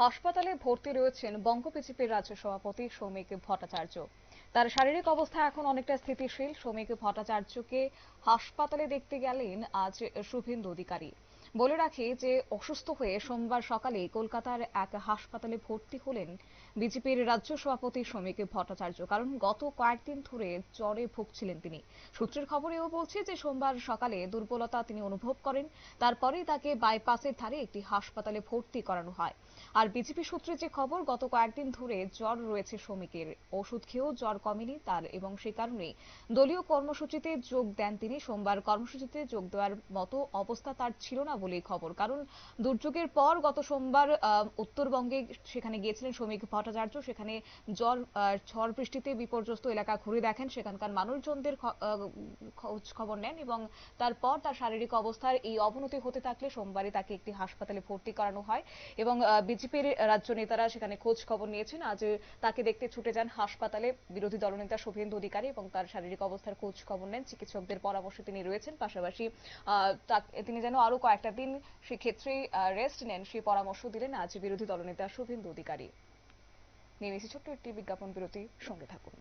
হাসপাতালে ভর্তি রয়েছেন বঙ্গ বিজেপির রাজ্য সভাপতি সৌমিক ভট্টাচার্য। তার শারীরিক অবস্থা এখন অনেকটা স্থিতিশীল। সৌমিক ভট্টাচার্যকে হাসপাতালে দেখতে গেলেন আজ শুভেন্দু অধিকারী। বলে রাখি যে, অসুস্থ হয়ে সোমবার সকালে কলকাতার এক হাসপাতালে ভর্তি হলেন বিজেপির রাজ্য সভাপতি শ্রমিক ভট্টাচার্য। কারণ গত কয়েকদিন ধরে জ্বরে ভুগছিলেন তিনি। সূত্রের খবর এও বলছে যে, সোমবার সকালে দুর্বলতা তিনি অনুভব করেন। তারপরেই তাকে বাইপাসের ধারে একটি হাসপাতালে ভর্তি করানো হয়। আর বিজেপি সূত্রে যে খবর, গত কয়েকদিন ধরে জ্বর রয়েছে শ্রমিকের। ওষুধ খেয়েও জ্বর কমেনি তার এবং সে কারণে দলীয় কর্মসূচিতে যোগ দেন তিনি। সোমবার কর্মসূচিতে যোগ দেওয়ার মতো অবস্থা তার ছিল না বলেই খবর। কারণ দুর্যোগের পর গত সোমবার উত্তরবঙ্গে সেখানে গিয়েছিলেন শ্রমিক ভট্টাচার্য। সেখানে জ্বর ঝড় বৃষ্টিতে বিপর্যস্ত এলাকা ঘুরে দেখেন। সেখানকার মানুষজনদের খোঁজ খবর নেন এবং তারপর তার শারীরিক অবস্থার এই অবনতি হতে থাকলে সোমবারই তাকে একটি হাসপাতালে ভর্তি করানো হয় এবং বিজেপির রাজ্য নেতারা সেখানে খোঁজ খবর নিয়েছেন। আজ তাকে দেখতে ছুটে যান হাসপাতালে বিরোধী দলনেতা শুভেন্দু অধিকারী এবং তার শারীরিক অবস্থার খোঁজ খবর নেন। চিকিৎসকদের পরামর্শে তিনি রয়েছেন। পাশাপাশি তিনি যেন আরও কয়েকটা দিন সেক্ষেত্রে রেস্ট নেন। সেই পরামর্শ দিলেন আজ বিরোধী দলনেতা শুভেন্দু অধিকারী। নিয়ে ছোট্ট একটি বিজ্ঞাপন বিরতি সঙ্গে থাকুন।